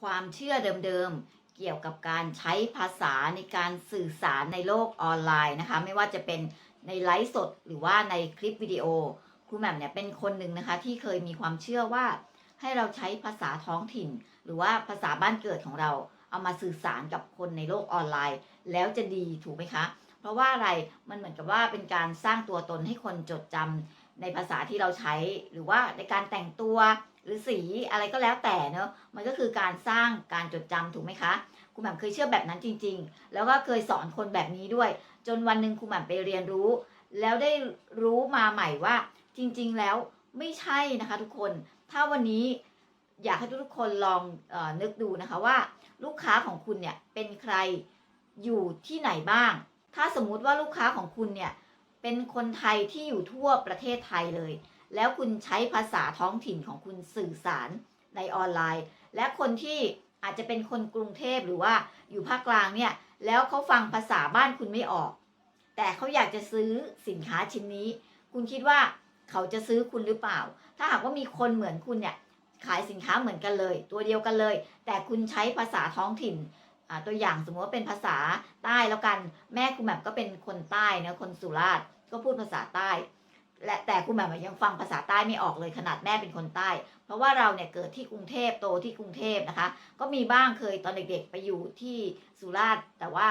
ความเชื่อเดิมๆ เกี่ยวกับการใช้ภาษาในการสื่อสารในโลกออนไลน์นะคะ ไม่ว่าจะเป็นในไลฟ์สดหรือว่าในคลิปวิดีโอครูแหม่มเนี่ยเป็นคนหนึ่งนะคะ ที่เคยมีความเชื่อว่าให้เราใช้ภาษาท้องถิ่น หรือว่าภาษาบ้านเกิดของเราเอามาสื่อสารกับคนในโลกออนไลน์ แล้วจะดีถูกไหมคะ เพราะว่าอะไรมันเหมือนกับว่าเป็นการสร้างตัวตนให้คนจดจำในภาษาที่เราใช้ หรือว่าในการแต่งตัว หรือสีอะไรก็แล้วแต่เนอะมันก็คือการสร้างการจดจำถูกไหมคะครูแหม่มเคยเชื่อแบบนั้นจริง ๆ แล้วก็เคยสอนคนแบบนี้ด้วย จนวันหนึ่งครูแหม่มไปเรียนรู้ แล้วได้รู้มาใหม่ว่า จริง ๆ แล้วไม่ใช่นะคะ ทุกคน ถ้าวันนี้อยากให้ทุกคนลองออนึกดูนะคะว่า ลูกค้าของคุณเนี่ยเป็นใครอยู่ที่ไหนบ้าง ถ้าสมมุติว่าลูกค้าของคุณเนี่ยเป็นคนไทยที่อยู่ทั่วประเทศไทยเลย แล้วคุณใช้ภาษาท้องถิ่นของคุณสื่อสารในออนไลน์ และคนที่อาจจะเป็นคนกรุงเทพหรือว่าอยู่ภาคกลางเนี่ยแล้วเขาฟังภาษาบ้านคุณไม่ออก แต่เขาอยากจะซื้อสินค้าชิ้นนี้ คุณคิดว่าเขาจะซื้อคุณหรือเปล่า ถ้าหากว่ามีคนเหมือนคุณเนี่ยขายสินค้าเหมือนกันเลย ตัวเดียวกันเลย แต่คุณใช้ภาษาท้องถิ่นตัวอย่างสมมติว่าเป็นภาษาใต้แล้วกัน แม่คุณแหม่มก็เป็นคนใต้นะคนสุราษฎร์ก็พูดภาษาใต้ และแต่คุณแหม่มยังฟังภาษาใต้ไม่ออกเลยขนาดแม่เป็นคนใต้ เพราะว่าเราเนี่ยเกิดที่กรุงเทพโตที่กรุงเทพนะคะ ก็มีบ้างเคยตอนเด็กๆไปอยู่ที่สุราษฎร์แต่ว่า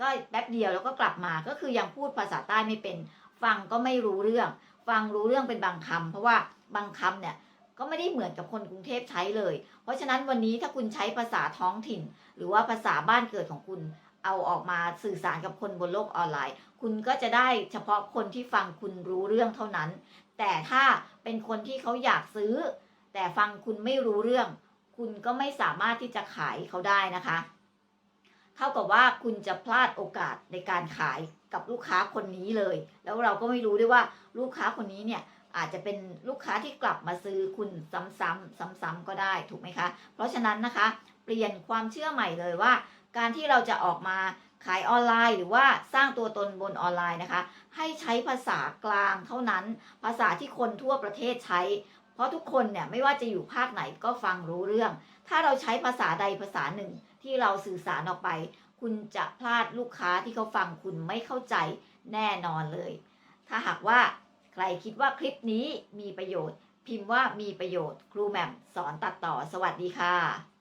ก็แป๊บเดียวแล้วก็กลับมาก็คือยังพูดภาษาใต้ไม่เป็น ฟังก็ไม่รู้เรื่อง ฟังรู้เรื่องเป็นบางคำเพราะว่าบางคำเนี่ยก็ไม่ได้เหมือนกับคนกรุงเทพใช้เลย เพราะฉะนั้นวันนี้ถ้าคุณใช้ภาษาท้องถิ่น หรือว่าภาษาบ้านเกิดของคุณ เอาออกมาสื่อสารกับคนบนโลกออนไลน์ คุณก็จะได้เฉพาะคนที่ฟังคุณรู้เรื่องเท่านั้น แต่ถ้าเป็นคนที่เขาอยากซื้อ แต่ฟังคุณไม่รู้เรื่อง คุณก็ไม่สามารถที่จะขายเขาได้นะคะ เท่ากับว่าคุณจะพลาดโอกาสในการขายกับลูกค้าคนนี้เลย แล้วเราก็ไม่รู้ด้วยว่าลูกค้าคนนี้เนี่ยอาจจะเป็นลูกค้าที่กลับมาซื้อคุณซ้ำๆซ้ำๆก็ได้ถูกไหมคะ เพราะฉะนั้นนะคะ เปลี่ยนความเชื่อใหม่เลยว่า การที่เราจะออกมาขายออนไลน์ หรือว่าสร้างตัวตนบนออนไลน์นะคะ ให้ใช้ภาษากลางเท่านั้น ภาษาที่คนทั่วประเทศใช้ เพราะทุกคนเนี่ยไม่ว่าจะอยู่ภาคไหนก็ฟังรู้เรื่อง ถ้าเราใช้ภาษาใดภาษาหนึ่งที่เราสื่อสารออกไป คุณจะพลาดลูกค้าที่เขาฟังคุณไม่เข้าใจแน่นอนเลย ถ้าหากว่าใครคิดว่าคลิปนี้มีประโยชน์ พิมพ์ว่ามีประโยชน์ ครูแหม่มสอนตัดต่อสวัสดีค่ะ